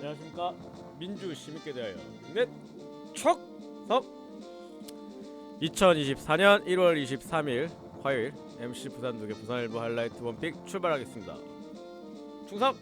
안녕하십니까 민주 시민께 대하여 넷 촉석 2024년 1월 23일 화요일 MC 부산 두개 부산일보 하이라이트 원픽 출발하겠습니다. 충성!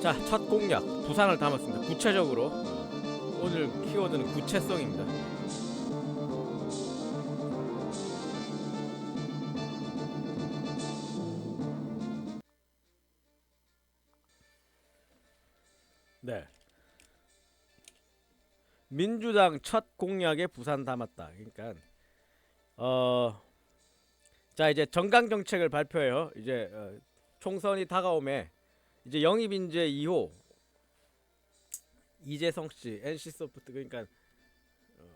자, 첫 공략 부산을 담았습니다. 구체적으로 어, 오늘 키워드는 구체성입니다. 네. 민주당 첫 공약에 부산 담았다. 그러니까 어. 자, 이제 정강 정책을 발표해요. 이제 어, 총선이 다가오매 이제 영입 인재 2호 이재성 씨 NC 소프트 그러니까 어,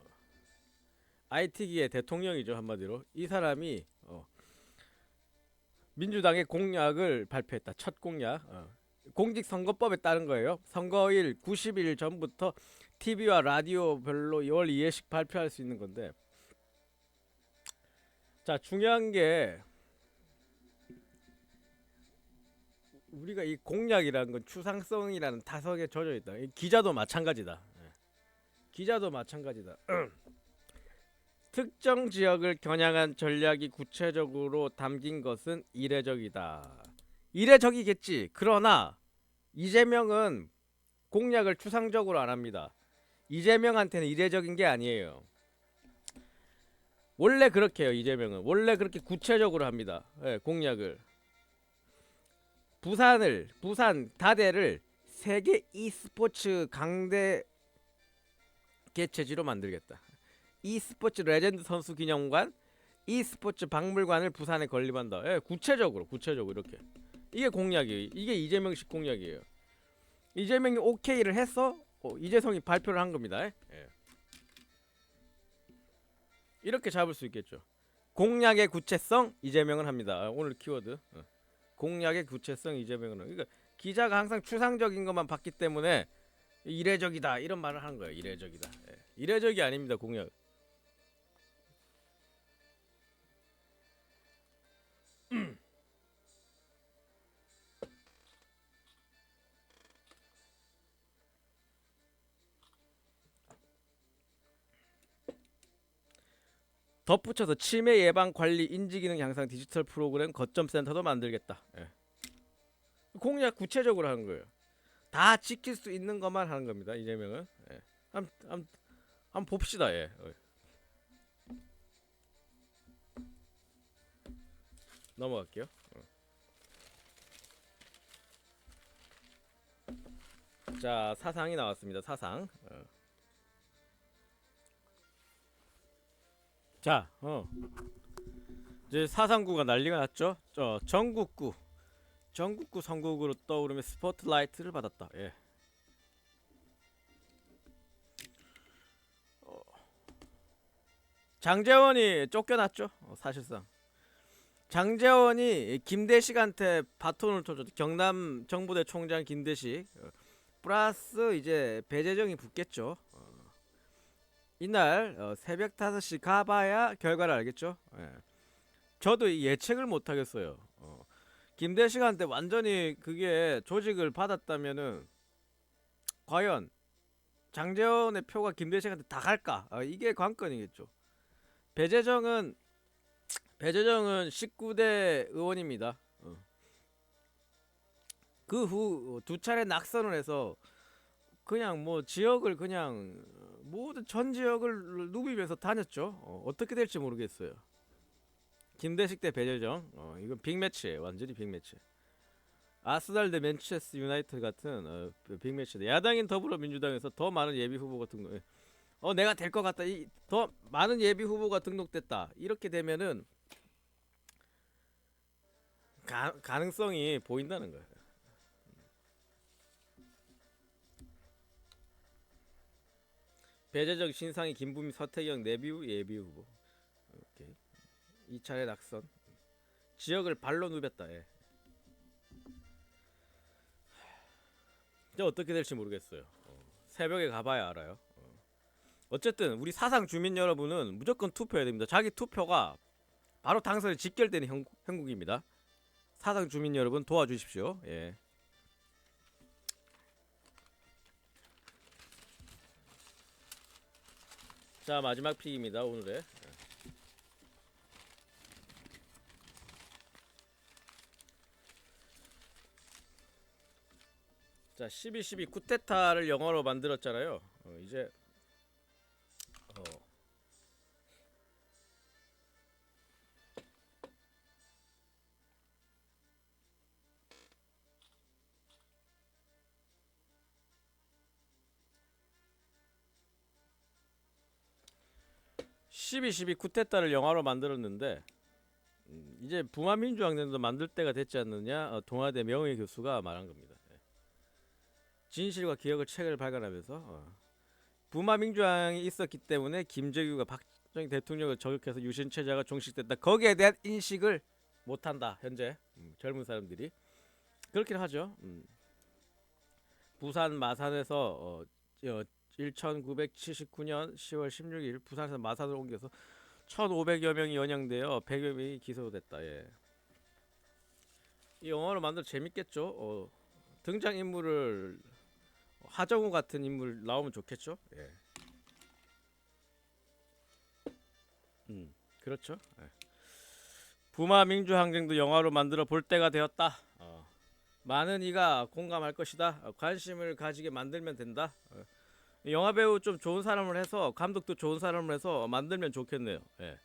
IT기의 대통령이죠 한마디로. 이 사람이 어, 민주당의 공약을 발표했다. 첫 공약. 어, 공직선거법에 따른 거예요. 선거일 90일 전부터 TV와 라디오별로 월 2회씩 발표할 수 있는 건데 자 중요한 게 우리가 이 공약이라는 건 추상성이라는 타석에 젖어 있다. 이 기자도 마찬가지다. 예. 기자도 마찬가지다. 특정 지역을 겨냥한 전략이 구체적으로 담긴 것은 이례적이다. 이례적이겠지. 그러나 이재명은 공약을 추상적으로 안 합니다. 이재명한테는 이례적인 게 아니에요. 원래 그렇게 해요. 이재명은 원래 그렇게 구체적으로 합니다. 예, 공약을. 부산을 부산 다대를 세계 e스포츠 강대 개최지로 만들겠다. e스포츠 레전드 선수 기념관, e스포츠 박물관을 부산에 건립한다. 예, 구체적으로 구체적으로 이렇게 이게 공약이에요. 이게 이재명식 공약이에요. 이재명이 오케이를 했어. 어, 이재성이 발표를 한 겁니다. 예. 이렇게 잡을 수 있겠죠. 공약의 구체성 이재명은 합니다. 아, 오늘 키워드. 어. 공약의 구체성 이재명은 그러니까 기자가 항상 추상적인 것만 봤기 때문에 이례적이다 이런 말을 하는 거예요. 이례적이다. 예. 이례적이 아닙니다. 공약. 덧붙여서 치매 예방 관리 인지 기능 향상 디지털 프로그램 거점 센터도 만들겠다. 예. 공약 구체적으로 하는 거예요. 다 지킬 수 있는 것만 하는 겁니다. 이재명은. 예. 한, 한, 한 봅시다. 예. 어. 넘어갈게요. 어. 자 사상이 나왔습니다. 사상. 어. 자, 어. 이제 사상구가 난리가 났죠. 저 전국구, 전국구 선곡으로 떠오르며 스포트라이트를 받았다. 예. 어. 장재원이 쫓겨났죠. 어, 사실상. 장재원이 김대식한테 바톤을 터줬죠. 경남 정부대 총장 김대식. 어, 플러스 이제 배재정이 붙겠죠. 어. 이날 어, 새벽 5시 가봐야 결과를 알겠죠. 예. 저도 이 예측을 못 하겠어요. 어. 김대식한테 완전히 그게 조직을 받았다면은 과연 장재원의 표가 김대식한테 다 갈까? 어, 이게 관건이겠죠. 배재정은 배재정은 19대 의원입니다. 어. 그후 두 차례 낙선을 해서 그냥 뭐 지역을 그냥 모든 전 지역을 누비면서 다녔죠. 어, 어떻게 될지 모르겠어요. 김대식 대 배재정, 어, 이건 빅매치예요. 완전히 빅매치. 아스날 대 맨체스터 유나이티드 같은 어, 빅매치. 야당인 더불어민주당에서 더 많은 예비 후보가 등록. 어, 내가 될 것 같다. 이, 더 많은 예비 후보가 등록됐다. 이렇게 되면은 가, 가능성이 보인다는 거예요. 배재정, 신상희, 김부미, 서태경, 내비우, 예비 후보. 오케이. 2차례 낙선. 지역을 발로 누볐다. 예. 이제 어떻게 될지 모르겠어요. 어, 새벽에 가봐야 알아요. 어. 어쨌든 우리 사상 주민 여러분은 무조건 투표해야 됩니다. 자기 투표가 바로 당선이 직결되는 형, 형국입니다. 사상 주민 여러분 도와주십시오. 예. 자 마지막 픽입니다 오늘의. 자 1212 쿠데타를 영어로 만들었잖아요. 어, 이제 어, (12.12) 쿠데타를 영화로 만들었는데 음, 이제 부마민주항쟁도 만들 때가 됐지 않느냐 어, 동아대 명의 교수가 말한 겁니다 예. 진실과 기억의 책을 발간하면서 어, 부마 민주항이 있었기 때문에 김정규가 박정희 대통령을 저격해서 유신 체제가 종식됐다. 거기에 대한 인식을 못한다. 현재 음, 젊은 사람들이 그렇긴 하죠. 음. 부산 마산에서 어, 어, 1979년 10월 16일 부산에서 마산으로 옮겨서 1,500여 명이 연양되어 100여 명이 기소됐다. 예. 이 영화로 만들 재밌겠죠. 어, 등장 인물을 하정우 같은 인물 나오면 좋겠죠. 예. 음, 그렇죠. 예. 부마 민주 항쟁도 영화로 만들어 볼 때가 되었다. 어. 많은 이가 공감할 것이다. 어, 관심을 가지게 만들면 된다. 어. 영화 배우 좀 좋은 사람을 해서 감독도 좋은 사람을 해서 만들면 좋겠네요. 예.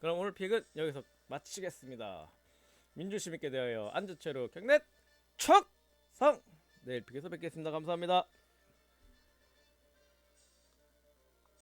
그럼 오늘 픽은 여기서 마치겠습니다. 민주심 있게 되어요. 안전체로 경례 척성 내일 픽에서 뵙겠습니다. 감사합니다.